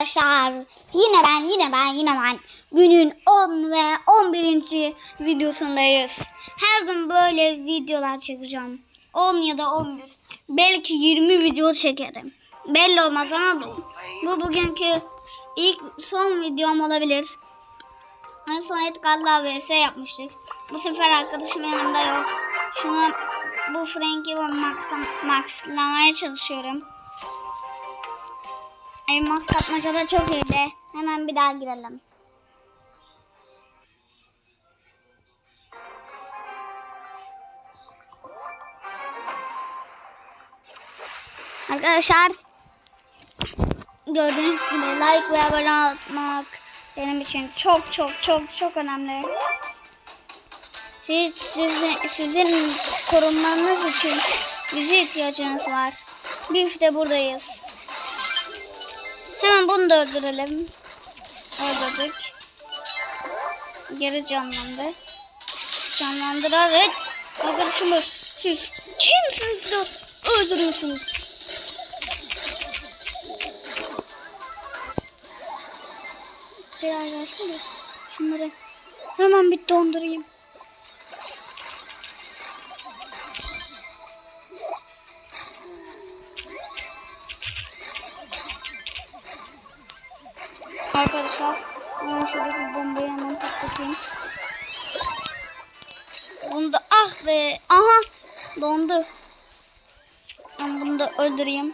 Arkadaşlar yine ben yine ben yine ben günün 10 ve 11. videosundayız. Her gün böyle videolar çekeceğim. 10 ya da 11. Belki 20 video çekerim. Belli olmaz ama bu, bu bugünkü ilk son videom olabilir. En son Edgar'la vs yapmıştık. Bu sefer arkadaşım yanımda yok. Şunu bu Frank'i maxlam- maxlamaya çalışıyorum. Elmas kapmaca da çok iyiydi. Hemen bir daha girelim. Arkadaşlar gördüğünüz gibi like ve abone olmak benim için çok çok çok çok önemli. Siz, sizin, sizin korunmanız için bize ihtiyacınız var. Biz de buradayız. Hemen bunu da öldürelim. Öldürdük. Geri canlandı. Canlandırarak arkadaşımı siz kimsiniz de öldürüyorsunuz? Biraz versene. Şunları hemen bir dondurayım. Arkadaşlar ben şuradaki bombayı hemen patlatayım. Bunu da ah be aha dondu. Ben bunu da öldüreyim.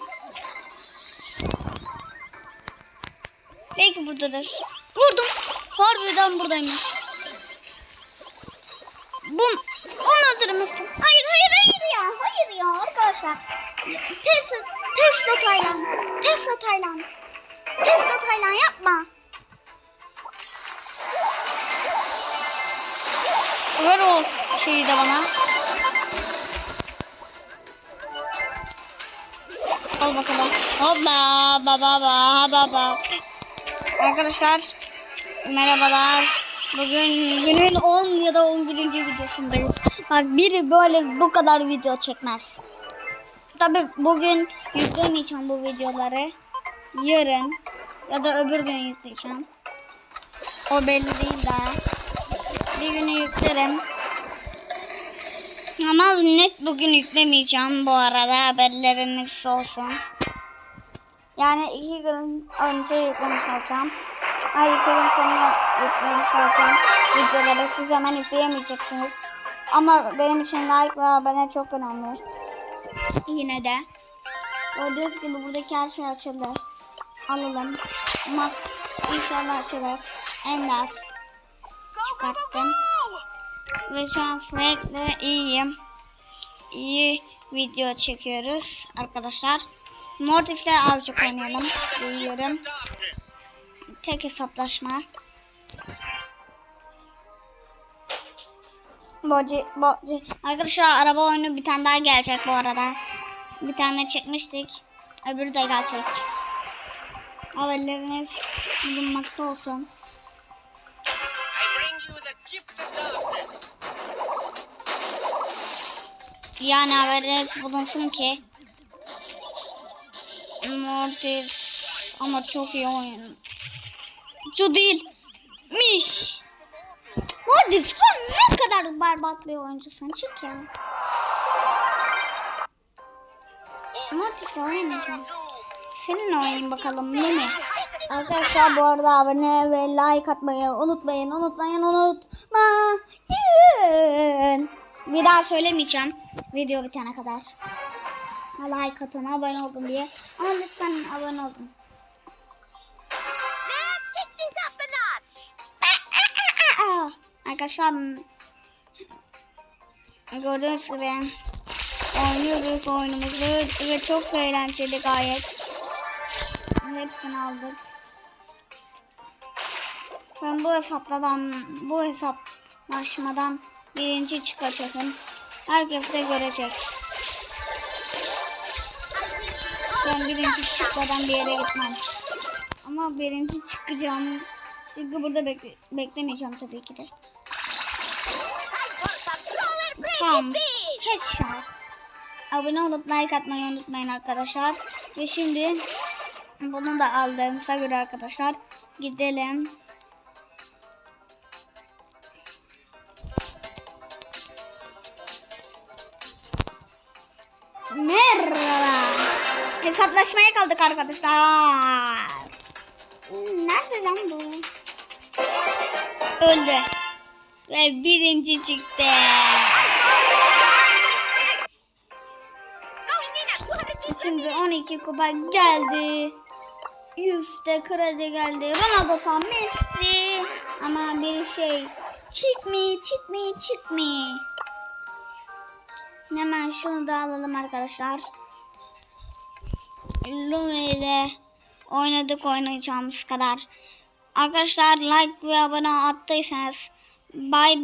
Belki buradadır. Vurdum. Harbiden buradaymış. Bum. Onu öldürmüşsün. Hayır hayır hayır ya. Hayır ya arkadaşlar. Tesla, Tesla Taylan. Tesla Taylan. Tesla Taylan şeyi de bana. Al bakalım. Hoppa baba baba baba. Arkadaşlar merhabalar. Bugün günün 10 ya da 11. videosundayız. Bak biri böyle bu kadar video çekmez. Tabi bugün yüklemeyeceğim bu videoları. Yarın ya da öbür gün yükleyeceğim. O belli değil daha. Bir günü yüklerim. Ama net bugün yüklemeyeceğim bu arada haberleriniz olsun. Yani iki gün önce yüklemiş olacağım. Ay iki gün sonra yüklemiş olacağım. Videoları siz hemen izleyemeyeceksiniz. Ama benim için like ve abone çok önemli. Yine de. Gördüğünüz gibi buradaki her şey açıldı. Alalım. Max inşallah açılır. Ender çıkarttım. Ve şu an Frank'le iyiyim. İyi video çekiyoruz arkadaşlar. Mortif'le azıcık oynayalım. Duyuyorum. Tek hesaplaşma. Boci, boci. Arkadaşlar araba oyunu bir tane daha gelecek bu arada. Bir tane çekmiştik. Öbürü de gelecek. Haberleriniz bulunmakta olsun. Yani haberiniz bulunsun ki. Mortis ama çok iyi oyun. Şu değil. Miş. Mortis sen ne kadar berbat bir oyuncusun çık ya. Mortis'le oynamayacağım. Seninle oynayayım bakalım değil mi? Arkadaşlar bu arada abone ve like atmayı unutmayın. Unutmayın unutmayın. Bir daha söylemeyeceğim video bitene kadar. Like atın abone oldum diye. Ama lütfen abone olun. Let's take this up a notch. Arkadaşlar gördüğünüz gibi oynuyoruz oyunumuzu ve çok eğlenceli gayet. Hepsini aldık. Ben bu hesaptan bu hesaplaşmadan birinci çıkacağım. Herkes de görecek. Ben birinci çıkmadan bir yere gitmem. Ama birinci çıkacağım. Çünkü burada bekle beklemeyeceğim tabii ki de. Tamam. Headshot. Abone olup like atmayı unutmayın arkadaşlar. Ve şimdi Bunu da aldığımıza göre arkadaşlar gidelim. Hesaplaşmaya kaldık arkadaşlar. Nerede lan bu? Öldü. Ve birinci çıktı. Şimdi 12 kupa geldi. 100 de kredi geldi. Ronaldo fan Messi. Ama bir şey. Çık mı çık mı. Hemen şunu da alalım arkadaşlar. Lumi ile oynadık oynayacağımız kadar. Arkadaşlar like ve abone attıysanız bay bay.